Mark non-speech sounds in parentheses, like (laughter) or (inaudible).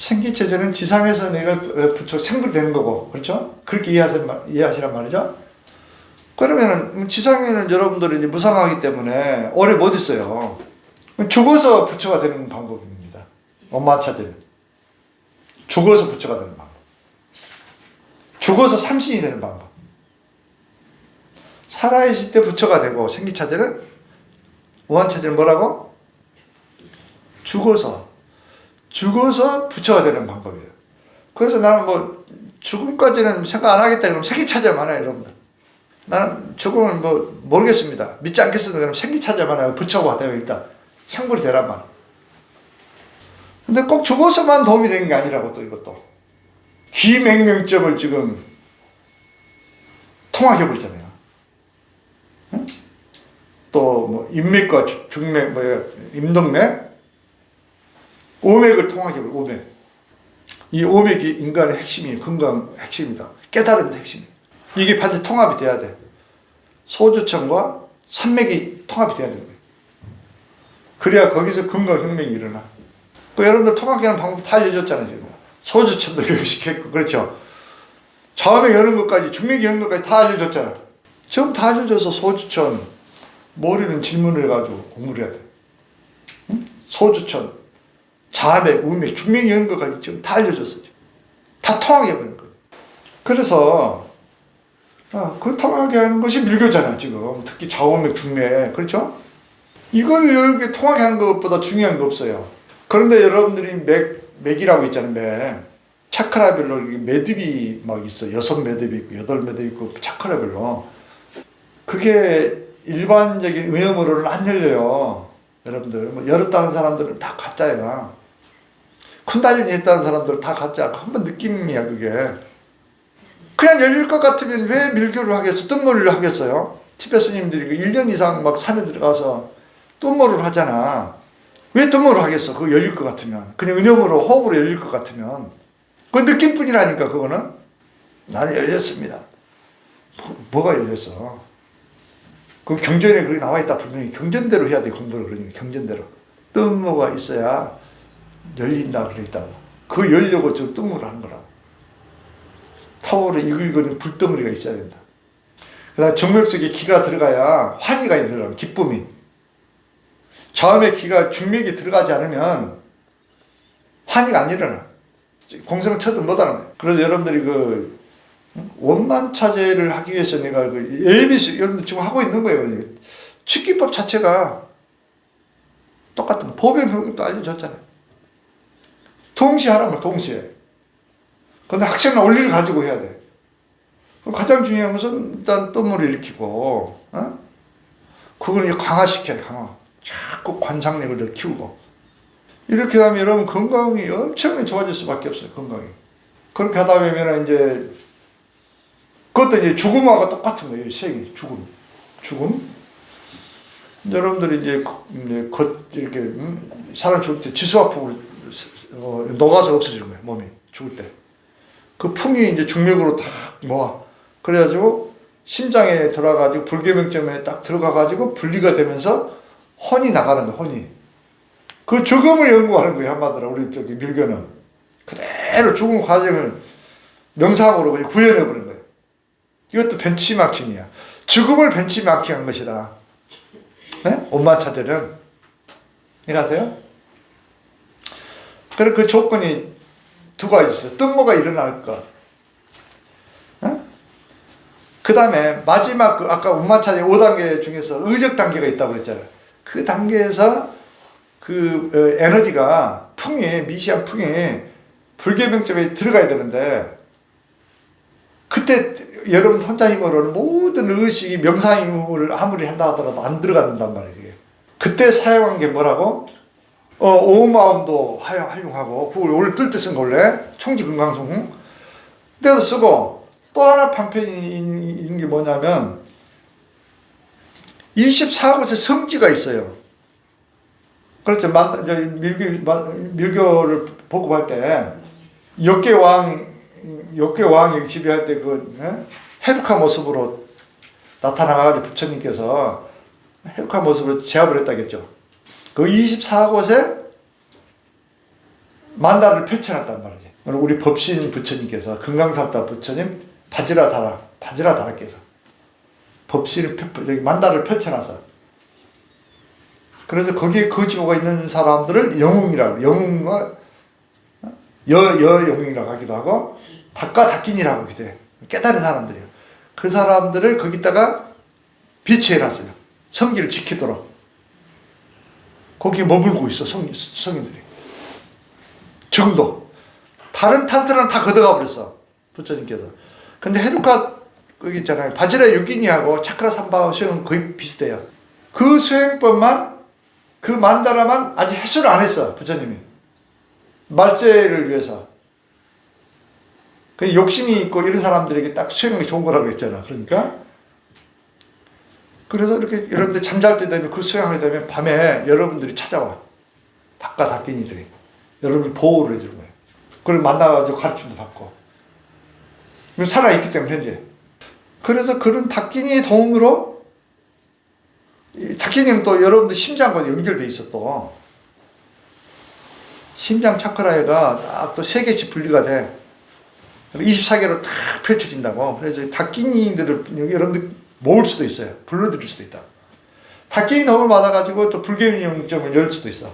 생기체제는 지상에서 내가 어, 부처 생불되는 거고 그렇죠? 그렇게 이해하시란, 말이죠. 그러면은 지상에는 여러분들이 무상하기 때문에 오래 못 있어요. 죽어서 부처가 되는 방법입니다. 엄마 차제는 죽어서 부처가 되는 방법. 죽어서 삼신이 되는 방법. 살아있을 때 부처가 되고 생기차제는 무한차제는 뭐라고? 죽어서 죽어서 부처가 되는 방법이에요. 그래서 나는 뭐 죽음까지는 생각 안 하겠다 그러면 생기차제만 해요 여러분들. 나는 죽음을 뭐 모르겠습니다. 믿지 않겠습니다. 그럼 생기차제만 해요. 부처가 돼요 일단. 생불이 되란 말. 근데 꼭 죽어서만 도움이 되는 게 아니라고 또 이것도. 기맹명점을 지금 통합해 버리잖아요. 또뭐 인맥과 주- 중맥 뭐야 임동맥 오맥을 통하게 버려 오맥. 이 오맥이 인간의 핵심이 건강 핵심이다. 깨달은 핵심. 이게 반드시 통합이 돼야 돼. 소주청과 산맥이 통합이 돼야 되는 거예요. 그래야 거기서 건강혁명이 일어나. 그 여러분들 통합하는 방법 다 알려줬잖아요, 지금. 소주청도 (laughs) 교육시켰고, 그렇죠. 처음에 여는 것까지, 중맥이 여는 것까지 다 알려줬잖아. 지금 다 알려줘서 소주천, 머리는 질문을 해가지고 공부를 해야 돼. 응? 소주천, 자맥, 우맥, 중맥이 여는 것까지 지금 다 알려줬어. 지금. 다 통하게 해버린 거예요. 그래서, 아, 그 통하게 하는 것이 밀교잖아, 지금. 특히 좌우맥, 중맥. 그렇죠? 이걸 이렇게 통하게 하는 것보다 중요한 거 없어요. 그런데 여러분들이 맥, 맥이라고 있잖아요, 맥. 차크라별로 매듭이 막 있어. 여섯 매듭이 있고, 여덟 매듭이 있고, 차크라별로. 그게 일반적인 의형으로는 안 열려요. 여러분들. 뭐 열었다는 사람들은 다 가짜야. 쿤달리니 했다는 사람들 다 가짜. 한번 느낌이야, 그게. 그냥 열릴 것 같으면 왜 밀교를 하겠어? 뜬머리를 하겠어요? 티베 스님들이 그 1년 이상 막 산에 들어가서 뜬머리를 하잖아. 왜 뜬머리를 하겠어? 그거 열릴 것 같으면. 그냥 은염으로, 호흡으로 열릴 것 같으면. 그 느낌뿐이라니까, 그거는. 나는 열렸습니다. 뭐- 뭐가 열렸어? 그 경전에 그렇게 나와 있다 분명히 경전대로 해야 돼 공부를 그러니까 경전대로 뜬모가 있어야 열린다 그래 있다고. 그 열려고 저 뜬모를 하는 거라고. 타월에 이글거리는 불덩어리가 있어야 된다. 그 다음 정맥 속에 기가 들어가야 환희가 있는 기쁨이. 처음에 기가 중맥이 들어가지 않으면 환희가 안 일어나. 공성을 쳐도 못하는 그래서 여러분들이 그 원만 차제를 하기 위해서 내가 그 ABC 여러분 지금 하고 있는 거예요. 축기법 자체가 똑같은 보병 효력도 알려줬잖아요. 동시에 하라면 동시에. 근데 학생은 원리를 가지고 해야 돼. 가장 중요한 것은 일단 뜸을 일으키고, 어? 그걸 이제 강화시켜야 돼, 강화. 자꾸 관상력을 더 키우고. 이렇게 하면 여러분 건강이 엄청나게 좋아질 수밖에 없어요, 건강이. 그렇게 하다 보면 이제 그것도 이제 죽음하고 똑같은 거예요. 생이 죽음, 죽음. 여러분들이 이제 거- 이제 겉 이렇게 음, 사람 죽을 때 지수화풍으로 어, 녹아서 없어지는 거예요. 몸이 죽을 때. 그 풍이 이제 중력으로 딱 모아. 그래가지고 심장에 들어가가지고 불계명점에 딱 들어가가지고 분리가 되면서 혼이 나가는 거예요. 혼이. 그 죽음을 연구하는 거예요. 한마디로 우리 저기 밀교는 그대로 죽음 과정을 명상으로 그냥 구현해 버린 거예요. 이것도 벤치마킹이야. 죽음을 벤치마킹한 것이다. 네? 온마차들은 이해하세요? 그래 그 조건이 두 가지 있어요. 뜬모가 일어날 것. 그 다음에 마지막 그 아까 온마차의 5단계 중에서 의적 단계가 있다고 그랬잖아요. 그 단계에서 그 어, 에너지가 풍이 미시한 풍이 불계명점에 들어가야 되는데 그때 여러분 혼자 힘으로는 모든 의식이 명상을 아무리 한다 하더라도 안 들어간단 말이에요. 그때 사용한 게 뭐라고? 어, 오마음도 활용, 활용하고, 그걸 오늘 뜰때쓴거 원래, 총지건강송. 그때도 쓰고, 또 하나 방편인 게 뭐냐면, 24곳에 성지가 있어요. 그렇죠. 만, 저 밀교, 만- 밀교를 복급할 때, 역계 왕, 역계 왕이 지배할 때 그, 해독한 모습으로 나타나가지고 부처님께서 해독한 모습으로 제압을 했다겠죠. 그 24곳에 만다를 펼쳐놨단 말이지. 우리 법신 부처님께서 금강산다 부처님 바지라 다라 바지라 다라께서 법신을 펼- 여기 만다를 펼쳐놔서. 그래서 거기에 거주가 있는 사람들을 영웅이라고 영웅과 여, 여 영웅이라고 하기도 하고 닭과 닭긴이라고 하기도 해. 깨달은 사람들이에요. 그 사람들을 거기다가 비치해놨어요. 성기를 지키도록 거기에 머물고 있어 성, 성인들이. 지금도. 다른 탄트는 다 걷어가 버렸어 부처님께서. 근데 헤두카 거기 있잖아요. 바지라 유기니하고 차크라 삼바 수행은 거의 비슷해요. 그 수행법만 그 만다라만 아직 해수를 안 했어 부처님이. 말세를 위해서. 그 욕심이 있고 이런 사람들에게 딱 수행이 좋은 거라고 했잖아 그러니까 그래서 이렇게 여러분들 잠잘 때 되면 그 수행하게 되면 밤에 여러분들이 찾아와. 닭과 닭갱이들이. 여러분을 보호를 해주는 거예요. 그걸 만나가지고 가르침도 받고. 살아있기 때문에 현재. 그래서 그런 닭갱이의 도움으로 이 닭갱이는 또 여러분들 심장과 연결돼 있어 또. 심장 차크라가 딱 또 세 개씩 분리가 돼. 24개로 탁 펼쳐진다고. 그래서 여기 여러분들 모을 수도 있어요. 불러들일 수도 있다. 닭갱이 도움을 받아가지고 또 불개미 영점을 열 수도 있어